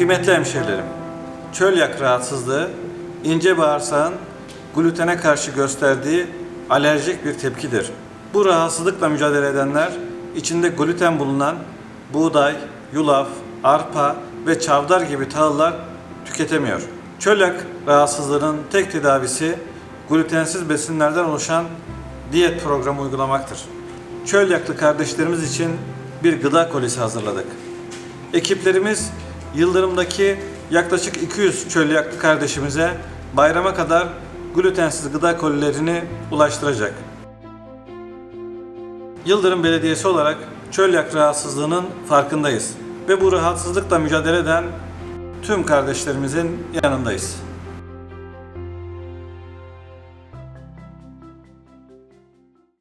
Kıymetli hemşehrilerim, çölyak rahatsızlığı ince bağırsağın glutene karşı gösterdiği alerjik bir tepkidir. Bu rahatsızlıkla mücadele edenler içinde gluten bulunan buğday, yulaf, arpa ve çavdar gibi tahıllar tüketemiyor. Çölyak rahatsızlığının tek tedavisi glutensiz besinlerden oluşan diyet programı uygulamaktır. Çölyaklı kardeşlerimiz için bir gıda kolisi hazırladık. Ekiplerimiz Yıldırım'daki yaklaşık 200 çölyaklı kardeşimize bayrama kadar glutensiz gıda kolilerini ulaştıracak. Yıldırım Belediyesi olarak çölyak rahatsızlığının farkındayız ve bu rahatsızlıkla mücadele eden tüm kardeşlerimizin yanındayız.